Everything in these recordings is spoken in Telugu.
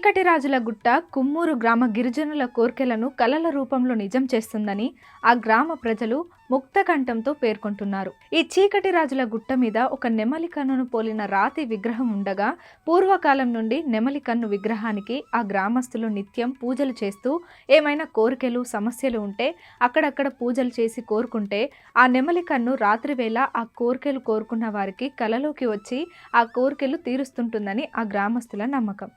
చీకటి రాజుల గుట్ట కుమ్మూరు గ్రామ గిరిజనుల కోర్కెలను కలల రూపంలో నిజం చేస్తుందని ఆ గ్రామ ప్రజలు ముక్తకంఠంతో పేర్కొంటున్నారు. ఈ చీకటి రాజుల గుట్ట మీద ఒక నెమలి కన్నును పోలిన రాతి విగ్రహం ఉండగా పూర్వకాలం నుండి నెమలి కన్ను విగ్రహానికి ఆ గ్రామస్తులు నిత్యం పూజలు చేస్తూ ఏమైనా కోరికలు సమస్యలు ఉంటే అక్కడక్కడ పూజలు చేసి కోరుకుంటే ఆ నెమలి కన్ను రాత్రివేళ ఆ కోరికలు కోరుకున్న వారికి కలలోకి వచ్చి ఆ కోరికలు తీరుస్తుంటుందని ఆ గ్రామస్తుల నమ్మకం.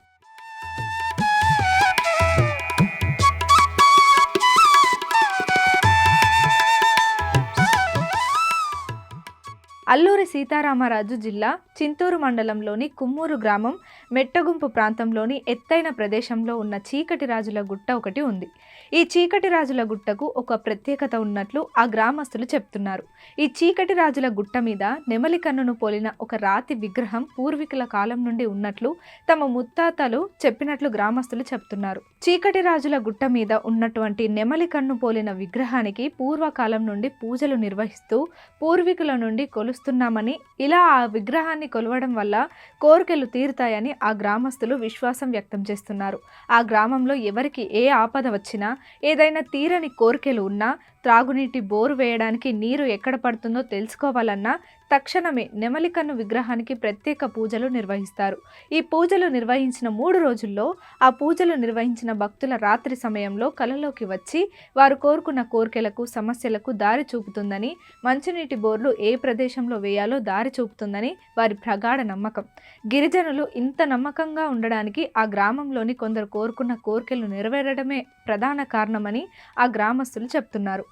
అల్లూరి సీతారామరాజు జిల్లా చింతూరు మండలంలోని కుమ్మూరు గ్రామం మెట్టగుంపు ప్రాంతంలోని ఎత్తైన ప్రదేశంలో ఉన్న చీకటి రాజుల గుట్ట ఒకటి ఉంది. ఈ చీకటి రాజుల గుట్టకు ఒక ప్రత్యేకత ఉన్నట్లు ఆ గ్రామస్తులు చెప్తున్నారు. ఈ చీకటి రాజుల గుట్ట మీద నెమలి కన్నును పోలిన ఒక రాతి విగ్రహం పూర్వీకుల కాలం నుండి ఉన్నట్లు తమ ముత్తాతలు చెప్పినట్లు గ్రామస్తులు చెప్తున్నారు. చీకటి రాజుల గుట్ట మీద ఉన్నటువంటి నెమలి కన్ను పోలిన విగ్రహానికి పూర్వకాలం నుండి పూజలు నిర్వహిస్తూ పూర్వీకుల నుండి కొలు కొలుస్తున్నామని ఇలా ఆ విగ్రహాన్ని కొలవడం వల్ల కోరికలు తీరుతాయని ఆ గ్రామస్తులు విశ్వాసం వ్యక్తం చేస్తున్నారు. ఆ గ్రామంలో ఎవరికి ఏ ఆపద వచ్చినా ఏదైనా తీరని కోరికలు ఉన్నా త్రాగునీటి బోరు వేయడానికి నీరు ఎక్కడ పడుతుందో తెలుసుకోవాలన్నా తక్షణమే నెమలికన్ను విగ్రహానికి ప్రత్యేక పూజలు నిర్వహిస్తారు. ఈ పూజలు నిర్వహించిన మూడు రోజుల్లో ఆ పూజలు నిర్వహించిన భక్తుల రాత్రి సమయంలో కలలోకి వచ్చి వారు కోరుకున్న కోరికలకు సమస్యలకు దారి చూపుతుందని మంచినీటి బోర్లు ఏ ప్రదేశంలో వేయాలో దారి చూపుతుందని వారి ప్రగాఢ నమ్మకం. గిరిజనులు ఇంత నమ్మకంగా ఉండడానికి ఆ గ్రామంలోని కొందరు కోరుకున్న కోరికలు నెరవేరడమే ప్రధాన కారణమని ఆ గ్రామస్తులు చెప్తున్నారు.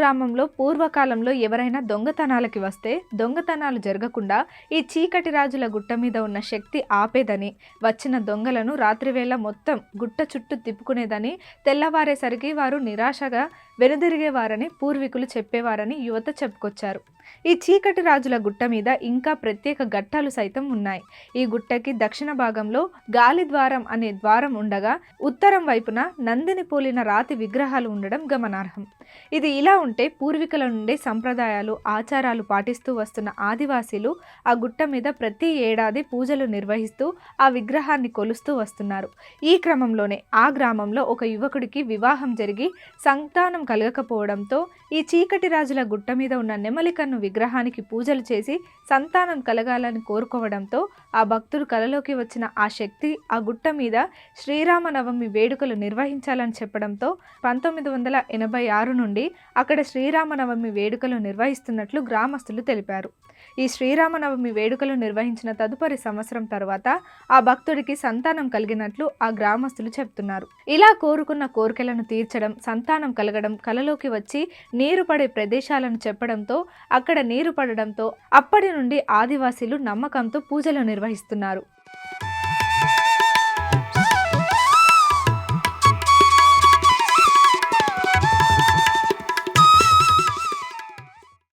గ్రామంలో పూర్వకాలంలో ఎవరైనా దొంగతనాలకి వస్తే దొంగతనాలు జరగకుండా ఈ చీకటి రాజుల గుట్ట మీద ఉన్న శక్తి ఆపేదని వచ్చిన దొంగలను రాత్రివేళ మొత్తం గుట్ట చుట్టూ తిప్పుకునేదని తెల్లవారేసరికి వారు నిరాశగా వెనుదిరిగేవారని పూర్వీకులు చెప్పేవారని యువత చెప్పుకొచ్చారు. ఈ చీకటి రాజుల గుట్ట మీద ఇంకా ప్రత్యేక ఘట్టాలు సైతం ఉన్నాయి. ఈ గుట్టకి దక్షిణ భాగంలో గాలి ద్వారం అనే ద్వారం ఉండగా ఉత్తరం వైపున నందిని పోలిన రాతి విగ్రహాలు ఉండడం గమనార్హం. ఇది ఇలా ఉంటే పూర్వీకుల నుండి సంప్రదాయాలు ఆచారాలు పాటిస్తూ వస్తున్న ఆదివాసీలు ఆ గుట్ట మీద ప్రతి ఏడాది పూజలు నిర్వహిస్తూ ఆ విగ్రహాన్ని కొలుస్తూ వస్తున్నారు. ఈ క్రమంలోనే ఆ గ్రామంలో ఒక యువకుడికి వివాహం జరిగి సంతానం కలగకపోవడంతో ఈ చీకటి రాజుల గుట్ట మీద ఉన్న నెమలికన్ను విగ్రహానికి పూజలు చేసి సంతానం కలగాలని కోరుకోవడంతో ఆ భక్తుడు కలలోకి వచ్చిన ఆ శక్తి ఆ గుట్ట మీద శ్రీరామనవమి వేడుకలు నిర్వహించాలని చెప్పడంతో పంతొమ్మిది వందల ఎనభై ఆరు నుండి అక్కడ శ్రీరామనవమి వేడుకలు నిర్వహిస్తున్నట్లు గ్రామస్తులు తెలిపారు. ఈ శ్రీరామనవమి వేడుకలు నిర్వహించిన తదుపరి సంవత్సరం తర్వాత ఆ భక్తుడికి సంతానం కలిగినట్లు ఆ గ్రామస్తులు చెప్తున్నారు. ఇలా కోరుకున్న కోరికలను తీర్చడం సంతానం కలగడం కలలోకి వచ్చి నీరు పడే ప్రదేశాలను చెప్పడంతో అక్కడ నీరు పడడంతో అప్పటి నుండి ఆదివాసీలు నమ్మకంతో పూజలు నిర్వహిస్తున్నారు.